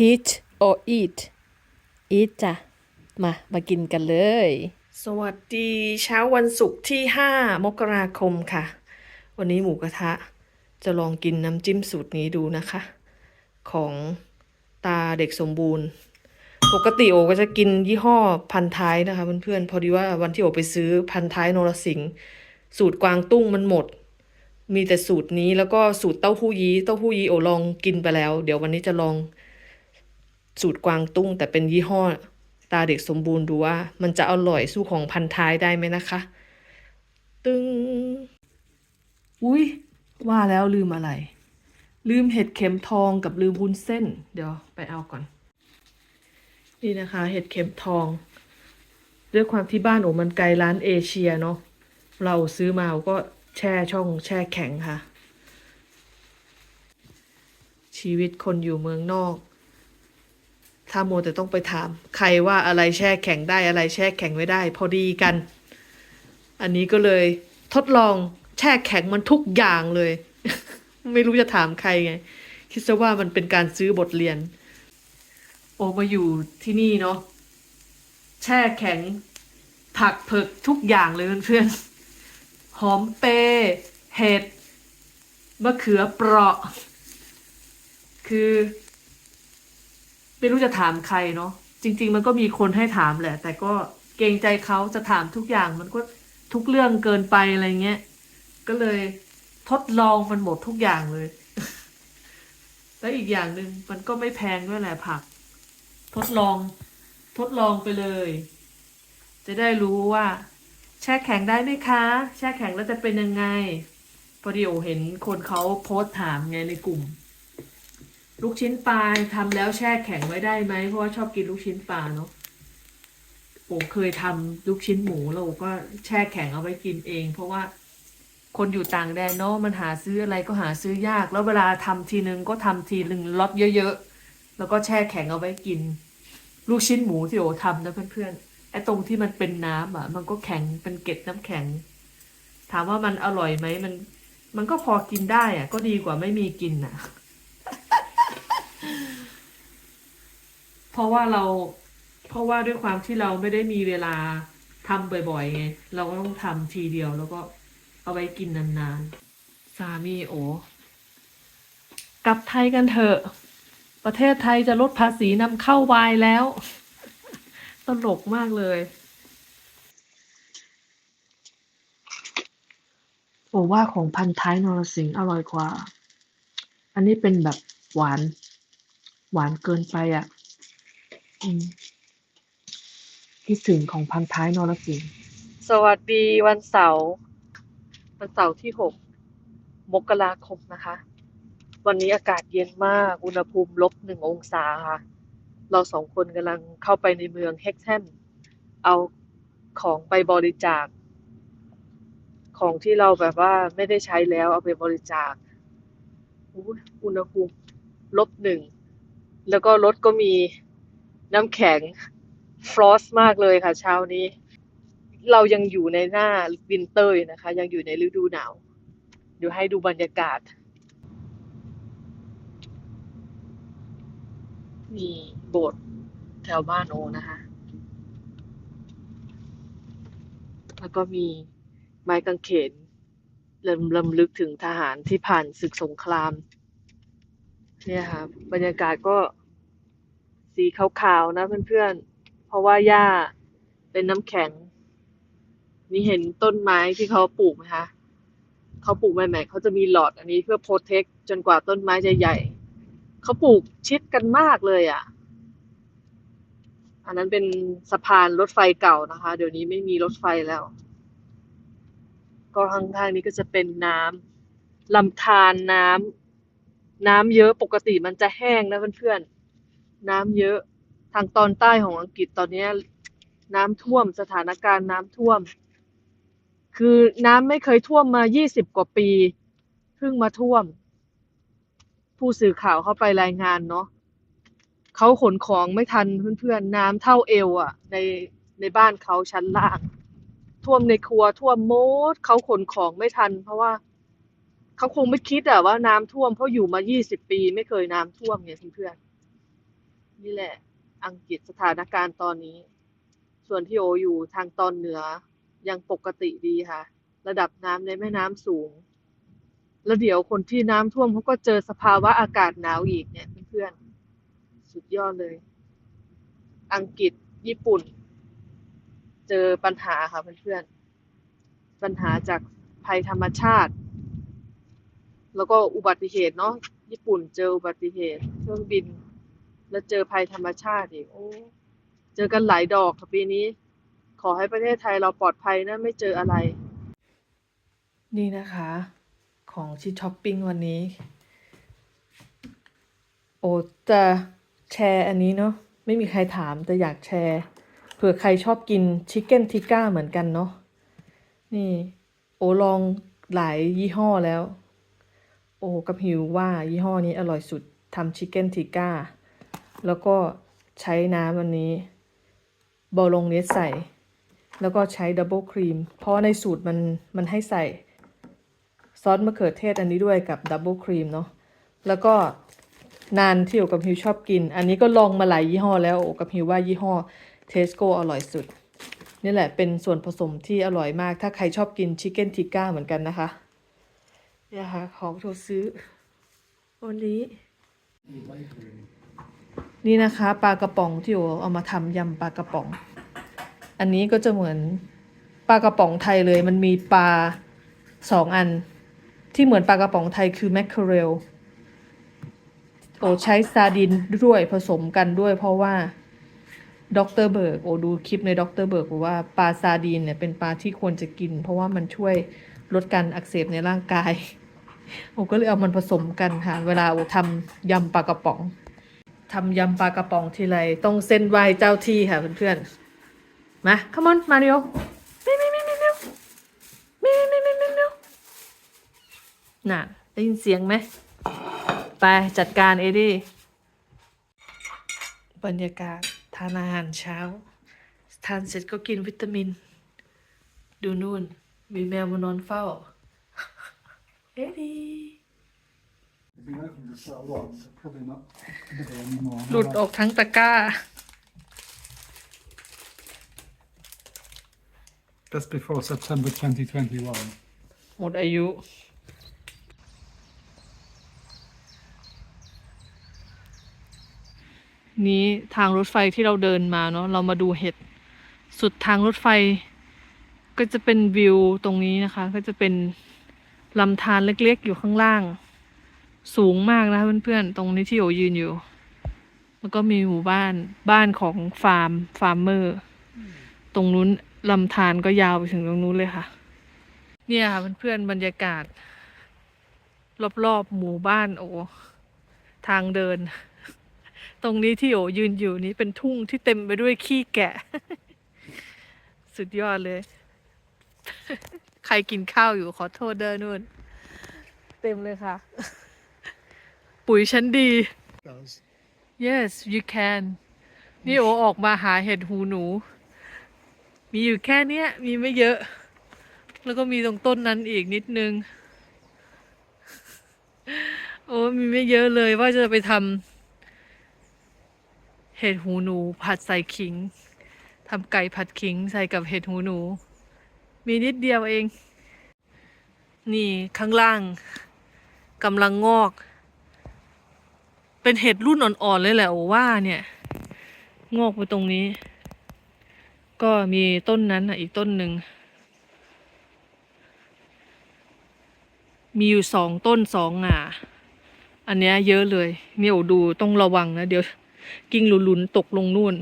heat or eat eat จ้ะ มา มากินกันเลย สวัสดีเช้าวันศุกร์ที่ 5 มกราคมค่ะ วันนี้หมูกระทะ จะลองกินน้ำจิ้มสูตรนี้ดูนะคะ ของตาเด็กสมบูรณ์ ปกติโอก็จะกินยี่ห้อพันท้ายนะคะเพื่อนๆ พอดีว่าวันที่โอไปซื้อพันท้ายโนรสิงห์สูตรกวางตุ้งมันหมดมีแต่สูตรนี้แล้วก็สูตรเต้าหู้ยี้เต้าหู้ยี้โอลองกินไปแล้ว เดี๋ยววันนี้จะลอง สูตรกวางตุ้ง แต่เป็นยี่ห้อตาเด็กสมบูรณ์ดูว่า มันจะอร่อยสู้ของพันท้ายได้ไหมนะคะ ตึงอุ้ยว่าแล้วลืมอะไร ลืมเห็ดเข็มทองกับลืมวุ้นเส้น เดี๋ยวไปเอาก่อน นี่นะคะ เห็ดเข็มทองด้วยความที่บ้านโอมันไกลร้านเอเชียเนาะเราซื้อมาเราก็แช่ช่องแช่แข็งค่ะ ชีวิตคนอยู่เมืองนอก ถ้าโมวแต่ต้องไปถาม ใครว่าอะไรแช่แข็งได้อะไรแช่แข็งไม่ได้ พอดีกัน อันนี้ก็เลยทดลองแช่แข็งมันทุกอย่างเลย ไม่รู้จะถามใครไง คิดซะว่ามันเป็นการซื้อบทเรียน โอมาอยู่ที่นี่เนาะแช่แข็ง ผักเผือกทุกอย่างเลยเพื่อนๆหอมเปรเห็ดมะเขือเปราะ คือ ไม่รู้จะถามใครเนาะจริง ๆ มันก็มีคนให้ถามแหละ แต่ก็เกรงใจเขาจะถามทุกอย่างมันก็ทุกเรื่องเกินไปอะไรเงี้ยก็เลยทดลองมันหมดทุกอย่างเลย แล้วอีกอย่างหนึ่งมันก็ไม่แพงด้วยแหละผัก ทดลองทดลองไปเลย จะได้รู้ว่า แช่แข็งได้ไหมคะ แช่แข็งแล้วจะเป็นยังไงพอดีโอเห็นคนเขาโพสต์ถามไงในกลุ่ม ลูกชิ้นปลาทำแล้วแช่แข็งไว้ได้ไหมเพราะว่าชอบกินลูกชิ้นปลาเนาะโอเคยทำลูกชิ้นหมูแล้วก็แช่แข็งเอาไว้กินเอง เพราะว่าคนอยู่ต่างแดนเนาะมันหาซื้ออะไรก็หาซื้อยาก แล้วเวลาทำทีนึงก็ทำทีหนึ่งล็อตเยอะๆแล้วก็แช่แข็งเอาไว้กิน ลูกชิ้นหมูที่โอทำนะเพื่อนๆไอ้ตรงที่มันเป็นน้ำอะ มันก็แข็งเป็นเกล็ดน้ำแข็ง ถามว่ามันอร่อยไหมมัน มันก็พอกินได้อะ ก็ดีกว่าไม่มีกินอะ เพราะว่าเราเพราะว่าด้วยความที่เราไม่ได้มีเวลาทำบ่อยๆไงเราก็ต้องทำทีเดียวแล้วก็เอาไว้กินนานๆ สามีโอกลับไทยกันเถอะ ประเทศไทยจะลดภาษีนำเข้าไวน์แล้ว ตลกมากเลยโอว่าของพันท้ายนรสิงห์อร่อยกว่า อันนี้เป็นแบบหวาน หวานเกินไปอะอื มคิดถึงของพันท้ายนรสิงห์สวัสดีวันเสาร์วันเสาร์ที่หกมกราคมนะคะ วันนี้อากาศเย็นมากอุณหภูมิลบหนึ่งองศาค่ะ เราสองคนกำลังเข้าไปในเมืองเฮกแฮมเอาของไปบริจาค ของที่เราแบบว่าไม่ได้ใช้แล้วเอาไปบริจาคอุณหภูมิลบหนึ่งแล้วก็รถก็มี น้ำแข็งฟรอสมากเลยค่ะ เช้านี้ เรายังอยู่ในหน้าวินเตอร์อยู่นะคะ ยังอยู่ในฤดูหนาว เดี๋ยวให้ดูบรรยากาศมีโบสถ์แถวบ้านโอนะคะ แล้วก็มีไม้กางเขนลำลำลึกถึงทหารที่ผ่านศึกสงคราม เนี่ยค่ะ บรรยากาศก็ สีขาวๆนะเพื่อนๆ เพราะว่าหญ้าเป็นน้ำแข็ง นี่เห็นต้นไม้ที่เขาปลูกไหมคะเขาปลูกใหม่ๆเขาจะมีหลอดอันนี้เพื่อโปรเทคจนกว่าต้นไม้จะใหญ่ เขาปลูกชิดกันมากเลยอะ อันนั้นเป็นสะพานรถไฟเก่านะคะ เดี๋ยวนี้ไม่มีรถไฟแล้ว ก็ข้างๆนี้ก็จะเป็นน้ำลำธารน้ำน้ำเยอะปกติมันจะแห้งนะเพื่อนๆ น้ำเยอะทางตอนใต้ของอังกฤษตอนนี้น้ำท่วมสถานการณ์น้ำท่วม คือน้ำไม่เคยท่วมมา 20 กว่าปีเพิ่งมาท่วม ผู้สื่อข่าวเข้าไปรายงานเนาะเขาขนของไม่ทันเพื่อนๆ น้ำเท่าเอวอะในในบ้านเขาชั้นล่าง ท่วมในครัวท่วมหมดเขาขนของไม่ทัน เพราะว่าเขาคงไม่คิดอะว่าน้ำท่วมเพราะอยู่มา 20 ปี ไม่เคยน้ำท่วมเนี่ยเพื่อน นี่แหละ อังกฤษสถานการณ์ตอนนี้ ส่วนที่โออยู่ทางตอนเหนือยังปกติดีค่ะ ระดับน้ำในแม่น้ำสูง แล้วเดี๋ยวคนที่น้ำท่วมเขาก็เจอสภาวะอากาศหนาวอีกเนี่ยเพื่อนๆสุดยอดเลย อังกฤษญี่ปุ่น เจอปัญหาค่ะเพื่อนๆปัญหาจากภัยธรรมชาติ แล้วก็อุบัติเหตุเนาะญี่ปุ่นเจออุบัติเหตุเครื่องบิน แล้วเจอภัยธรรมชาติอีกโอ้เจอกันหลายดอกค่ะปีนี้ ขอให้ประเทศไทยเราปลอดภัยนะไม่เจออะไร นี่นะคะ ของที่ช้อปปิ้งวันนี้ โอ้จะแชร์อันนี้เนาะไม่มีใครถามแต่อยากแชร์เผื่อใครชอบกินชิคเก้นทิก้าเหมือนกันเนาะนี่ โอลองหลายยี่ห้อแล้ว โอกับหิวว่ายี่ห้อนี้อร่อยสุดทำชิคเก้นทิก้า แล้วก็ใช้น้ำอันนี้บอลงเนสใส่ แล้วก็ใช้ดับเบิลครีม เพราะในสูตรมันมันให้ใส่ ซอสมะเขือเทศอันนี้ด้วยกับดับเบิลครีมเนาะ แล้วก็นานที่โอกับฮิวชอบกิน อันนี้ก็ลองมาหลายยี่ห้อแล้วโอกับฮิวว่ายี่ห้อเทสโกอร่อยสุด นี่แหละเป็นส่วนผสมที่อร่อยมาก ถ้าใครชอบกินชิคเก้นทิก้าเหมือนกันนะคะเนี่ยค่ะของที่ซื้อวันนี้ นี่นะคะปลากระป๋องที่โอเอามาทำยำปลากระป๋อง อันนี้ก็จะเหมือนปลากระป๋องไทยเลย มันมีปลาสองอัน ที่เหมือนปลากระป๋องไทยคือแมคเคอเรลโอใช้ซาดินด้วยผสมกันด้วย เพราะว่าด็อกเตอร์เบิร์กโอดูคลิปในดรเบิร์กบอกว่าปลาซาดินเนี่ยเป็นปลาที่ควรจะกิน เพราะว่ามันช่วยลดการอักเสบในร่างกายโอก็เลยเอามันผสมกันค่ะ เวลาโอทำยำปลากระป๋อง ทำยำปลากระป๋องทีไรต้องเส้นไหวเจ้าที่ค่ะเพื่อนๆ มา come on มาเร็วมิวมิวมิวมิวมิวมิวมิวมิวมิวมิวน่ะได้ยินเสียงไหม ไปจัดการเอดี้บรรยากาศทานอาหารเช้า ทานเสร็จก็กินวิตามิน ดูนู่น มีแมวมานอนเฝ้า เอดี้ probably not today anymore. หลุดออกทั้งตะกร้า That's before September 2021. หมดอายุ นี้ทางรถไฟที่เราเดินมาเนาะเรามาดูเห็ด สุดทางรถไฟ ก็จะเป็นวิวตรงนี้นะคะ ก็จะเป็นลำธารเล็กๆอยู่ข้างล่าง สูงมากนะเพื่อนๆ ตรงนี้ที่โอยืนอยู่ แล้วก็มีหมู่บ้านบ้านของฟาร์มฟาร์มเมอร์ ตรงนู้นลำธารก็ยาวไปถึงตรงนู้นเลยค่ะ เนี่ยค่ะเพื่อนๆบรรยากาศ รอบๆหมู่บ้านโอทางเดิน ตรงนี้ที่โอยืนอยู่นี้เป็นทุ่งที่เต็มไปด้วยขี้แกะ สุดยอดเลย ใครกินข้าวอยู่ขอโทษเด้อนู่น เต็มเลยค่ะ ปุ๋ยชั้นดี Does. yes you can นี่โอออกมาหาเห็ดหูหนู มีอยู่แค่เนี้ย มีไม่เยอะ แล้วก็มีตรงต้นนั้นอีกนิดนึง โอ้มีไม่เยอะเลยว่าจะไปทำเห็ดหูหนู ผัดใส่ขิงทำไก่ผัดขิงใส่กับเห็ดหูหนู มีนิดเดียวเอง นี่ข้างล่างกำลังงอก เป็นเห็ดรุ่นอ่อนๆเลยแหละโอว่าเนี่ย งอกไปตรงนี้ ก็มีต้นนั้นอะ อีกต้นหนึ่ง มีอยู่สองต้นสองหง่าอันเนี้ยเยอะเลยเนี่ยโอดูต้องระวังนะ เดี๋ยวกิ่งหลุนๆตกลงนู่น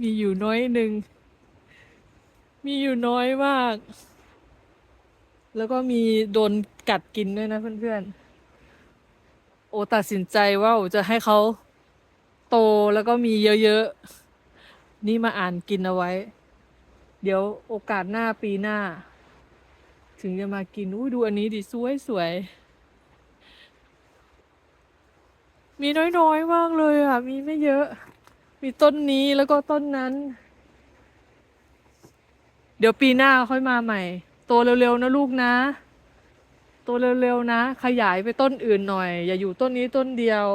มีอยู่น้อยหนึ่ง มีอยู่น้อยมาก แล้วก็มีโดนกัดกินด้วยนะเพื่อนๆ โอตัดสินใจว่าโอจะให้เขาโตแล้วก็มีเยอะๆ นี่มาอ่านกินเอาไว้ เดี๋ยวโอกาสหน้าปีหน้า ถึงจะมากินอุ้ยดูอันนี้ดิสวยสวยๆมีน้อยๆมากเลยอะ มีไม่เยอะ มีต้นนี้แล้วก็ต้นนั้น เดี๋ยวปีหน้าค่อยมาใหม่ โตเร็วๆนะลูกนะ โตเร็วๆนะ ขยายไปต้นอื่นหน่อย อย่าอยู่ต้นนี้ต้นเดียว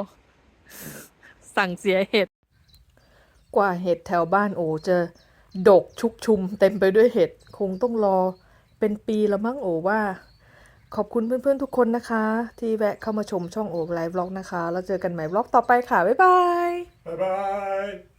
สั่งเสียเห็ด กว่าเห็ดแถวบ้านโอจะดกชุกชุมเต็มไปด้วยเห็ด คงต้องรอเป็นปีละมั้งโอว่า ขอบคุณเพื่อนๆทุกคนนะคะ ที่แวะเข้ามาชมช่องโอไลฟ์บล็อกนะคะ แล้วเจอกันใหม่บล็อกต่อไปค่ะ บ๊ายบาย Bye bye.